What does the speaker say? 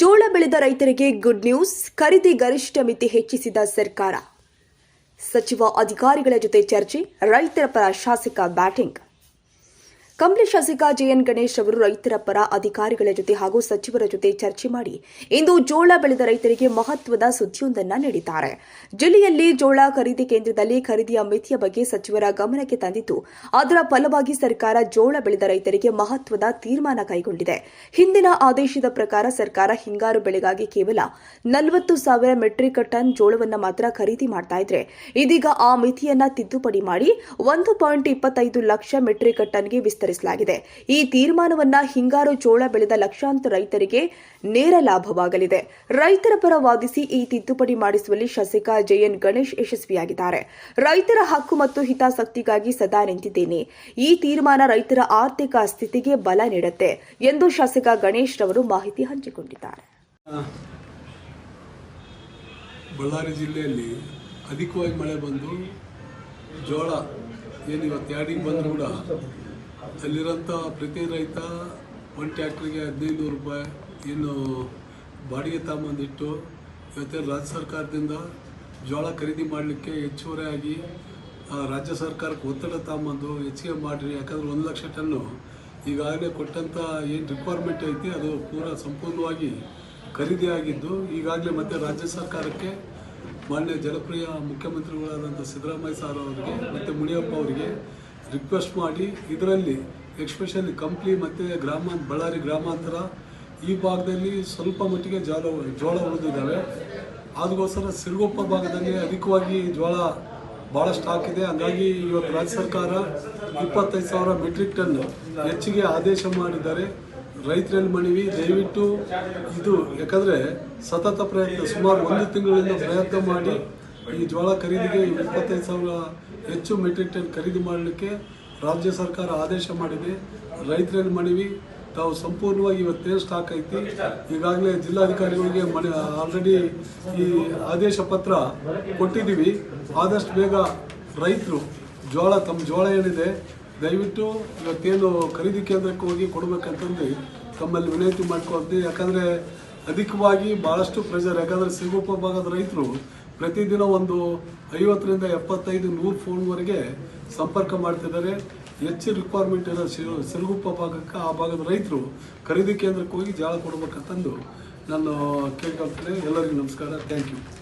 ಜೋಳ ಬೆಳೆದ ರೈತರಿಗೆ ಗುಡ್ ನ್ಯೂಸ್ ಖರೀದಿ ಗರಿಷ್ಠ ಮಿತಿ ಹೆಚ್ಚಿಸಿದ ಸರ್ಕಾರ. ಸಚಿವ ಅಧಿಕಾರಿಗಳ ಜೊತೆ ಚರ್ಚೆ, ರೈತರ ಪರ ಶಾಸಕ ಬ್ಯಾಟಿಂಗ್ ಕಂಪ್ಲಿ ಶಾಸಕ ಜೆಎನ್ ಗಣೇಶ್ ಅವರು ರೈತರ ಪರ ಅಧಿಕಾರಿಗಳ ಜೊತೆ ಹಾಗೂ ಸಚಿವರ ಜೊತೆ ಚರ್ಚೆ ಮಾಡಿ ಇಂದು ಜೋಳ ಬೆಳೆದ ರೈತರಿಗೆ ಮಹತ್ವದ ಸುದ್ದಿಯೊಂದನ್ನು ನೀಡಿದ್ದಾರೆ. ಜಿಲ್ಲೆಯಲ್ಲಿ ಜೋಳ ಖರೀದಿ ಕೇಂದ್ರದಲ್ಲಿ ಖರೀದಿಯ ಮಿತಿಯ ಬಗ್ಗೆ ಸಚಿವರ ಗಮನಕ್ಕೆ ತಂದಿದ್ದು, ಅದರ ಫಲವಾಗಿ ಸರ್ಕಾರ ಜೋಳ ಬೆಳೆದ ರೈತರಿಗೆ ಮಹತ್ವದ ತೀರ್ಮಾನ ಕೈಗೊಂಡಿದೆ. ಹಿಂದಿನ ಆದೇಶದ ಪ್ರಕಾರ ಸರ್ಕಾರ ಹಿಂಗಾರು ಬೆಳೆಗಾಗಿ ಕೇವಲ ನಲವತ್ತು ಸಾವಿರ ಮೆಟ್ರಿಕ್ ಟನ್ ಜೋಳವನ್ನು ಮಾತ್ರ ಖರೀದಿ ಮಾಡ್ತಾ ಇದ್ರೆ, ಇದೀಗ ಆ ಮಿತಿಯನ್ನ ತಿದ್ದುಪಡಿ ಮಾಡಿ ಒಂದು ಪಾಯಿಂಟ್ ಇಪ್ಪತ್ತೈದು ಲಕ್ಷ ಮೆಟ್ರಿಕ್ ಟನ್ಗೆ ವಿಸ್ತರಿಸಲಾಗಿದೆ. ಈ ತೀರ್ಮಾನವನ್ನ ಹಿಂಗಾರು ಜೋಳ ಬೆಳೆದ ಲಕ್ಷಾಂತರ ರೈತರಿಗೆ ನೇರ ಲಾಭವಾಗಲಿದೆ. ರೈತರ ಪರ ವಾದಿಸಿ ಈ ತಿದ್ದುಪಡಿ ಮಾಡಿಸುವಲ್ಲಿ ಶಾಸಕ ಜೆಎನ್ ಗಣೇಶ್ ಯಶಸ್ವಿಯಾಗಿದ್ದಾರೆ. ರೈತರ ಹಕ್ಕು ಮತ್ತು ಹಿತಾಸಕ್ತಿಗಾಗಿ ಸದಾ ನಿಂತಿದ್ದೇನೆ. ಈ ತೀರ್ಮಾನ ರೈತರ ಆರ್ಥಿಕ ಸ್ಥಿತಿಗೆ ಬಲ ನೀಡುತ್ತೆ ಎಂದು ಶಾಸಕ ಗಣೇಶ್ ರವರು ಮಾಹಿತಿ ಹಂಚಿಕೊಂಡಿದ್ದಾರೆ. ಬಳ್ಳಾರಿ ಜಿಲ್ಲೆಯಲ್ಲಿ ಅಧಿಕವಾಗಿ ಮಳೆ ಬಂದು ಜೋಳ ಏನು ಇವತ್ತು ಯಾಡಿಗೆ ಬಂದರೂ ಕೂಡ ಅಲ್ಲಿರೋಂಥ ಪ್ರತಿ ರೈತ ಒಂದು ಟ್ಯಾಕ್ಟ್ರಿಗೆ ಹದಿನೈದು ನೂರು ರೂಪಾಯಿ ಇನ್ನು ಬಾಡಿಗೆ ತಗೊಂಬಂದಿಟ್ಟು ಇವತ್ತೇ ರಾಜ್ಯ ಸರ್ಕಾರದಿಂದ ಜೋಳ ಖರೀದಿ ಮಾಡಲಿಕ್ಕೆ ಹೆಚ್ಚುವರಿಯಾಗಿ ಆ, ರಾಜ್ಯ ಸರ್ಕಾರಕ್ಕೆ ಒತ್ತಡ ತಗೊಂಬಂದು ಹೆಚ್ಚಿಗೆ ಮಾಡಿರಿ ಯಾಕಂದ್ರೆ ಒಂದು ಲಕ್ಷ ಟನ್ನು ಈಗಾಗಲೇ ಕೊಟ್ಟಂಥ ಏನು ರಿಕ್ವೈರ್ಮೆಂಟ್ ಐತಿ ಅದು ಪೂರ ಸಂಪೂರ್ಣವಾಗಿ ಖರೀದಿ ಆಗಿದ್ದು ಈಗಾಗಲೇ ಮತ್ತೆ ರಾಜ್ಯ ಸರ್ಕಾರಕ್ಕೆ ಮಾನ್ಯ ಜನಪ್ರಿಯ ಮುಖ್ಯಮಂತ್ರಿಗಳಾದಂಥ ಸಿದ್ದರಾಮಯ್ಯ ಸಾರ್ ಅವರಿಗೆ ಮತ್ತು ಮುನಿಯಪ್ಪ ಅವರಿಗೆ ರಿಕ್ವೆಸ್ಟ್ ಮಾಡಿ ಇದರಲ್ಲಿ ಎಕ್ಸ್ಪೆಷಲಿ ಕಂಪ್ಲಿ ಮತ್ತು ಗ್ರಾಮ ಬಳ್ಳಾರಿ ಗ್ರಾಮಾಂತರ ಈ ಭಾಗದಲ್ಲಿ ಸ್ವಲ್ಪ ಮಟ್ಟಿಗೆ ಜೋಳ ಜೋಳ ಉಳಿದಿದ್ದಾವೆ. ಅದಕ್ಕೋಸ್ಕರ ಸಿರುಗೊಪ್ಪ ಭಾಗದಲ್ಲಿ ಅಧಿಕವಾಗಿ ಜೋಳ ಭಾಳ ಸ್ಟಾಕ್ ಇದೆ ಹಂಗಾಗಿ ಇವತ್ತು ರಾಜ್ಯ ಸರ್ಕಾರ ಇಪ್ಪತ್ತೈದು ಸಾವಿರ ಮೆಟ್ರಿಕ್ ಟನ್ ಹೆಚ್ಚಿಗೆ ಆದೇಶ ಮಾಡಿದ್ದಾರೆ. ರೈತರಲ್ಲಿ ಮನವಿ, ದಯವಿಟ್ಟು ಇದು, ಯಾಕಂದರೆ ಸತತ ಪ್ರಯತ್ನ, ಸುಮಾರು ಒಂದು ತಿಂಗಳಿಂದ ಪ್ರಯತ್ನ ಮಾಡಿ ಈ ಜೋಳ ಖರೀದಿಗೆ ಇಪ್ಪತ್ತೈದು ಸಾವಿರ ಹೆಚ್ಚು ಮೆಟ್ರಿಕ್ ಟನ್ ಖರೀದಿ ಮಾಡಲಿಕ್ಕೆ ರಾಜ್ಯ ಸರ್ಕಾರ ಆದೇಶ ಮಾಡಿದೆ. ರೈತರಲ್ಲಿ ಮನವಿ, ತಾವು ಸಂಪೂರ್ಣವಾಗಿ ಇವತ್ತೇ ಸ್ಟಾಕ್ ಐತಿ. ಈಗಾಗಲೇ ಜಿಲ್ಲಾಧಿಕಾರಿಗಳಿಗೆ ಮನೆ ಆಲ್ರೆಡಿ ಈ ಆದೇಶ ಪತ್ರ ಕೊಟ್ಟಿದ್ದೀವಿ. ಆದಷ್ಟು ಬೇಗ ರೈತರು ಜೋಳ ತಮ್ಮ ಜೋಳ ಏನಿದೆ, ದಯವಿಟ್ಟು ಇವತ್ತೇನು ಖರೀದಿ ಕೇಂದ್ರಕ್ಕೆ ಹೋಗಿ ಕೊಡಬೇಕಂತಂದು ತಮ್ಮಲ್ಲಿ ವಿನಂತಿ ಮಾಡ್ಕೊಳ್ತೀವಿ. ಯಾಕಂದರೆ ಅಧಿಕವಾಗಿ ಭಾಳಷ್ಟು ಪ್ರೆಷರ್ ಯಾಕಂದರೆ ಸಿಗೋಪ ಭಾಗದ ರೈತರು ಪ್ರತಿದಿನ ಒಂದು ಐವತ್ತರಿಂದ ಎಪ್ಪತ್ತೈದು ನೂರು ಫೋನ್ವರೆಗೆ ಸಂಪರ್ಕ ಮಾಡ್ತಿದ್ದಾರೆ. ಹೆಚ್ಚು ರಿಕ್ವೈರ್ಮೆಂಟ್ ಇರೋ ಸಿರು- ಸಿರುಗುಪ್ಪ ಭಾಗಕ್ಕೆ ಆ ಭಾಗದ ರೈತರು ಖರೀದಿ ಕೇಂದ್ರಕ್ಕೆ ಹೋಗಿ ಜಾಳ ಕೊಡ್ಬೇಕಂತಂದು ನಾನು ಕೇಳ್ಕೊಳ್ತೇನೆ. ಎಲ್ಲರಿಗೂ ನಮಸ್ಕಾರ. Thank you